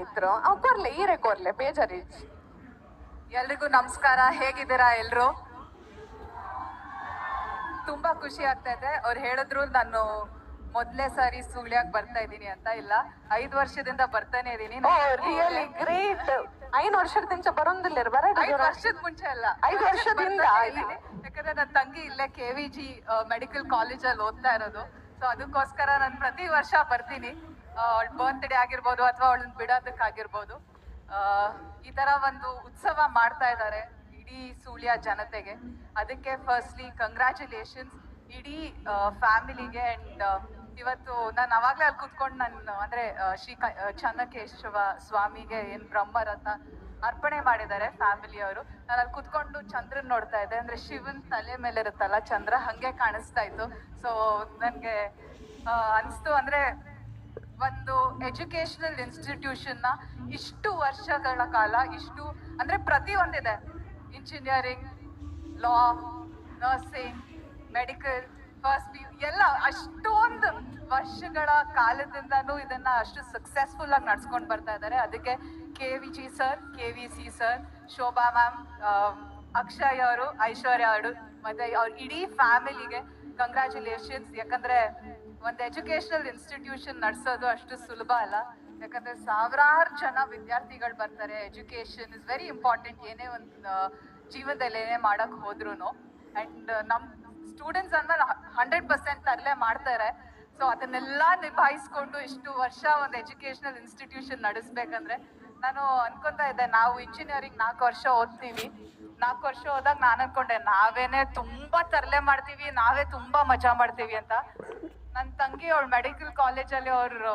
ಇದ್ರು ಅವ್ ಕೊರ್ಲೆ ಈರೆ ಕೊರ್ಲೆ ಬೇಜಾರಿ ಎಲ್ರಿಗೂ ನಮಸ್ಕಾರ ಹೇಗಿದ್ದೀರಾ ಎಲ್ರು? ತುಂಬಾ ಖುಷಿ ಆಗ್ತಾ ಇದೆ. ಅವ್ರು ಹೇಳಿದ್ರು ನಾನು ಮೊದ್ಲೇ ಸಾರಿ ಸುಳ್ಯಾಕ್ ಬರ್ತಾ ಇದ್ದೀನಿ ಅಂತ ಇಲ್ಲ. ಐದು ವರ್ಷದಿಂದ ಬರ್ತಾನೆ ಇದೀನಿ ರಿಯಲಿ ಗ್ರೇಟ್ ಐನ್ ವರ್ಷದಿಂದ ಬರೋದಿಲ್ಲ ಐದು ಐದ್ ವರ್ಷದ ಮುಂಚೆ ಅಲ್ಲ. ಐದು ವರ್ಷದಿಂದ? ಯಾಕಂದ್ರೆ ನನ್ನ ತಂಗಿ ಇಲ್ಲೇ ಕೆ ವಿ ಜಿ ಮೆಡಿಕಲ್ ಕಾಲೇಜಲ್ಲಿ ಓದ್ತಾ ಇರೋದು. ಸೊ ಅದಕ್ಕೋಸ್ಕರ ನಾನು ಪ್ರತಿ ವರ್ಷ ಬರ್ತೀನಿ. ಅವಳ ಬರ್ತ್ಡೇ ಆಗಿರ್ಬೋದು ಅಥವಾ ಅವಳನ್ನ ಬಿಡೋದಕ್ಕಾಗಿರ್ಬೋದು ಈ ತರ ಒಂದು ಉತ್ಸವ ಮಾಡ್ತಾ ಇದ್ದಾರೆ ಇಡೀ ಸುಳ್ಯ ಜನತೆಗೆ. ಅದಕ್ಕೆ ಫಸ್ಟ್ಲಿ ಕಂಗ್ರ್ಯಾಚುಲೇಷನ್ಸ್ ಇಡೀ ಫ್ಯಾಮಿಲಿಗೆ ಅಂಡ್ ಇವತ್ತು ನಾನು ಅವಾಗಲೇ ಅಲ್ಲಿ ಕುತ್ಕೊಂಡು ನಾನು, ಅಂದ್ರೆ ಶ್ರೀ ಚನ್ನಕೇಶವ ಸ್ವಾಮಿಗೆ ಏನ್ ಬ್ರಹ್ಮರಥ ಅರ್ಪಣೆ ಮಾಡಿದ್ದಾರೆ ಫ್ಯಾಮಿಲಿಯವರು ನಾನು ಅಲ್ಲಿ ಕುತ್ಕೊಂಡು ಚಂದ್ರನ್ ನೋಡ್ತಾ ಇದ್ದೆ. ಅಂದ್ರೆ ಶಿವನ್ ತಲೆ ಮೇಲೆ ಇರುತ್ತಲ್ಲ ಚಂದ್ರ, ಹಂಗೆ ಕಾಣಿಸ್ತಾ ಇತ್ತು. ಸೊ ನನಗೆ ಅನಿಸ್ತು ಅಂದ್ರೆ ಒಂದು ಎಜುಕೇಶನಲ್ ಇನ್ಸ್ಟಿಟ್ಯೂಷನ್ನ ಇಷ್ಟು ವರ್ಷಗಳ ಕಾಲ ಇಷ್ಟು, ಅಂದರೆ ಪ್ರತಿ ಒಂದಿದೆ. Engineering law nursing medical first P ಎಲ್ಲ ಅಷ್ಟೊಂದು ವರ್ಷಗಳ ಕಾಲದಿಂದನೂ ಇದನ್ನ ಅಷ್ಟು ಸಕ್ಸಸ್ಫುಲ್ ಆಗಿ ನಡ್ಸ್ಕೊಂಡು ಬರ್ತಾ ಇದ್ದಾರೆ ಅದಕ್ಕೆ K V G sir K V C sir Shobha ma'am Akshay ಅವರು, ಐಶ್ವರ್ಯ ಅವರು, ಮತ್ತೆ ಅವ್ರ ಇಡೀ ಫ್ಯಾಮಿಲಿಗೆ ಕಂಗ್ರ್ಯಾಚುಲೇಷನ್ಸ್ ಯಾಕಂದ್ರೆ ಒಂದು ಎಜುಕೇಶನಲ್ ಇನ್ಸ್ಟಿಟ್ಯೂಷನ್ ನಡೆಸೋದು ಅಷ್ಟು ಸುಲಭ ಅಲ್ಲ. ಯಾಕಂದ್ರೆ ಸಾವಿರಾರು ಜನ ವಿದ್ಯಾರ್ಥಿಗಳು ಬರ್ತಾರೆ. ಎಜುಕೇಶನ್ ಇಸ್ ವೆರಿ ಇಂಪಾರ್ಟೆಂಟ್ ಏನೇ ಒಂದು ಜೀವನದಲ್ಲಿ ಏನೇ ಮಾಡಕ್ ಹೋದ್ರು ಅಂಡ್ ನಮ್ ಸ್ಟೂಡೆಂಟ್ಸ್ ಅಂದ್ಮೇಲೆ ಹಂಡ್ರೆಡ್ ಪರ್ಸೆಂಟ್ ತರಲೆ ಮಾಡ್ತಾರೆ. ಸೊ ಅದನ್ನೆಲ್ಲ ನಿಭಾಯಿಸ್ಕೊಂಡು ಇಷ್ಟು ವರ್ಷ ಒಂದು ಎಜುಕೇಶನಲ್ ಇನ್ಸ್ಟಿಟ್ಯೂಷನ್ ನಡೆಸ್ಬೇಕಂದ್ರೆ ನಾನು ಅನ್ಕೊಂತಾ ಇದ್ದೆ, ನಾವು ಇಂಜಿನಿಯರಿಂಗ್ ನಾಲ್ಕು ವರ್ಷ ಓದ್ತೀವಿ. ನಾಲ್ಕು ವರ್ಷ ಹೋದಾಗ ನಾನು ಅನ್ಕೊಂಡೆ, ನಾವೇನೆ ತುಂಬಾ ತರಲೆ ಮಾಡ್ತೀವಿ, ನಾವೇ ತುಂಬಾ ಮಜಾ ಮಾಡ್ತೀವಿ ಅಂತ. ನನ್ನ ತಂಗಿ ಅವಳು ಮೆಡಿಕಲ್ ಕಾಲೇಜಲ್ಲಿ ಅವ್ರು